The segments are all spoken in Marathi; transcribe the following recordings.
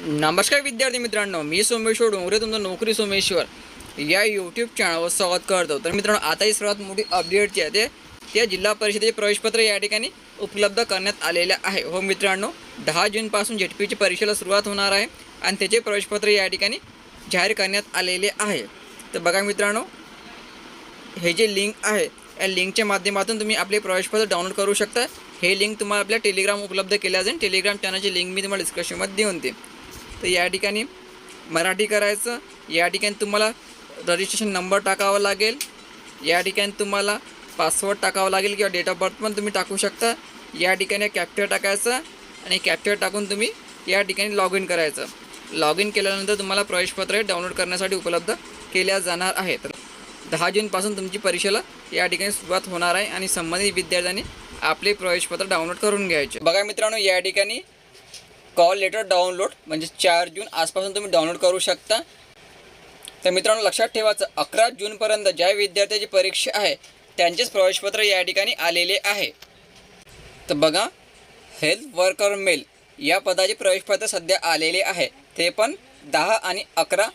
नमस्कार विद्यार्थी मित्रांनो मी सोमेश्वर डोंगरे तुमचं नोकरी सोमेश्वर या यूट्यूब चॅनलवर स्वागत करतो. तर मित्रांनो आता ही सर्वात मोठी अपडेट जी आहे ते त्या जिल्हा परिषदेचे प्रवेशपत्र या ठिकाणी उपलब्ध करण्यात आलेले आहे. हो मित्रांनो दहा जूनपासून झेडपीची परीक्षेला सुरुवात होणार आहे आणि त्याचे प्रवेशपत्र या ठिकाणी जाहीर करण्यात आलेले आहे. तर बघा मित्रांनो हे जे लिंक आहे या लिंकच्या माध्यमातून तुम्ही आपले प्रवेशपत्र डाउनलोड करू शकता. हे लिंक तुम्हाला आपल्या टेलिग्राम उपलब्ध केल्या जाईल टेलिग्राम चॅनलची लिंक मी तुम्हाला डिस्क्रिप्शनमध्ये देऊन देईन. तर या ठिकाणी मराठी करायचं. या ठिकाणी तुम्हाला रजिस्ट्रेशन नंबर टाकावा लागेल. या ठिकाणी तुम्हाला पासवर्ड टाकावा लागेल किंवा डेट ऑफ बर्थ पण तुम्ही टाकू शकता. या ठिकाणी कॅप्चर टाकायचं आणि कॅप्चर टाकून तुम्ही या ठिकाणी लॉग इन करायचं. लॉग इन केल्यानंतर तुम्हाला प्रवेशपत्र डाउनलोड करण्यासाठी उपलब्ध केल्या जाणार आहे तर दहा जूनपासून तुमची परीक्षेला या ठिकाणी सुरुवात होणार आहे आणि संबंधित विद्यार्थ्यांनी आपले प्रवेशपत्र डाउनलोड करून घ्यायचे. बघा मित्रांनो या ठिकाणी कॉल लेटर डाउनलोड म्हणजे चार जून आजपासून तुम्ही डाउनलोड करू शकता. तर मित्रांनो लक्षात ठेवायचं अकरा जूनपर्यंत ज्या विद्यार्थ्याची परीक्षा आहे त्यांचेच प्रवेशपत्र या ठिकाणी आलेले आहे. तर बघा हेल्थ वर्कर मेल या पदाचे प्रवेशपत्र सध्या आलेले आहे. ते पण दहा आणि अकरा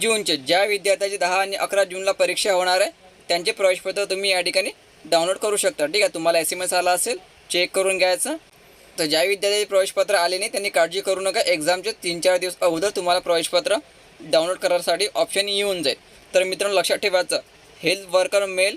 जूनचे. ज्या विद्यार्थ्याची दहा आणि अकरा जूनला परीक्षा होणार आहे त्यांचे प्रवेशपत्र तुम्ही या ठिकाणी डाउनलोड करू शकता. ठीक आहे तुम्हाला एस एम एस आला असेल चेक करून घ्यायचं. तर ज्या विद्यार्थ्याचे प्रवेशपत्र आले नाही त्यांनी काळजी करू नका. एक्झामचे तीन चार दिवस अगोदर तुम्हाला प्रवेशपत्र डाउनलोड करण्यासाठी ऑप्शन येऊन जाईल. तर मित्रांनो लक्षात ठेवायचं हेल्थ वर्कर मेल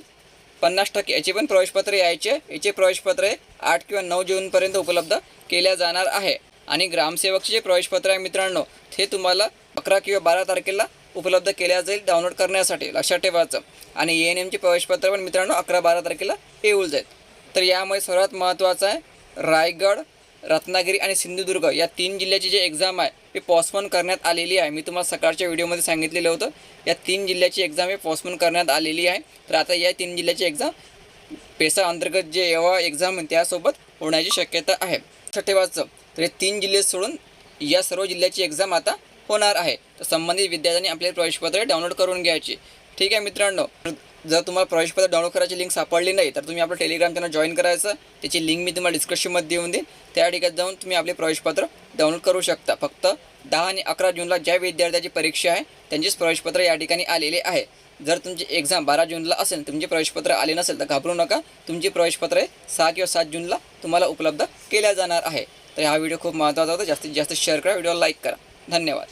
पन्नास टक्के याचे पण प्रवेशपत्र यायचे. याचे प्रवेशपत्र हे आठ किंवा नऊ जूनपर्यंत उपलब्ध केल्या जाणार आहे. आणि ग्रामसेवकचे जे प्रवेशपत्र आहे मित्रांनो ते तुम्हाला अकरा किंवा बारा तारखेला उपलब्ध केल्या जाईल डाउनलोड करण्यासाठी. लक्षात ठेवायचं. आणि ए एन एमचे प्रवेशपत्र पण मित्रांनो अकरा बारा तारखेला येऊन जाईल. तर यामुळे सर्वात महत्त्वाचं आहे रायगड रत्नागिरी आणि सिंधुदुर्ग या तीन जिल्ह्याची जी एक्झाम आहे ती पॉस्पोन करण्यात आलेली आहे. मी तुम्हाला सकाळच्या व्हिडिओमध्ये सांगितलेलं होतं या तीन जिल्ह्याची एक्झाम हे पॉस्पोन करण्यात आलेली आहे. तर आता या तीन जिल्ह्याची एक्झाम पेसा अंतर्गत जे एव्हा एक्झाम त्यासोबत होण्याची शक्यता आहे. ठेवायचं तर हे तीन जिल्हे सोडून या सर्व जिल्ह्याची एक्झाम आता होणार आहे. तर संबंधित विद्यार्थ्यांनी आपले प्रवेशपत्र डाउनलोड करून घ्यायची. ठीक आहे मित्रांनो जर तुम्हाला प्रवेशपत्र डाउनलोड करायची लिंक सापडली नाही तर तुम्ही आपलं टेलिग्राम चॅनल जॉईन करायचं. त्याची लिंक मी तुम्हाला डिस्क्रिप्शनमध्ये देऊन देईन. त्या ठिकाणी जाऊन तुम्ही आपले प्रवेशपत्र डाउनलोड करू शकता. फक्त दहा आणि अकरा जूनला ज्या विद्यार्थ्याची परीक्षा आहे त्यांचेच प्रवेशपत्र या ठिकाणी आलेले आहे. जर तुमची एक्झाम बारा जूनला असेल तुमचे प्रवेशपत्र आले नसेल तर घाबरू नका. तुमची प्रवेशपत्रे सहा किंवा सात जूनला तुम्हाला उपलब्ध केल्या जाणार आहे. तर हा व्हिडिओ खूप महत्त्वाचा होता. जास्तीत जास्त शेअर करा व्हिडिओला लाईक करा. धन्यवाद.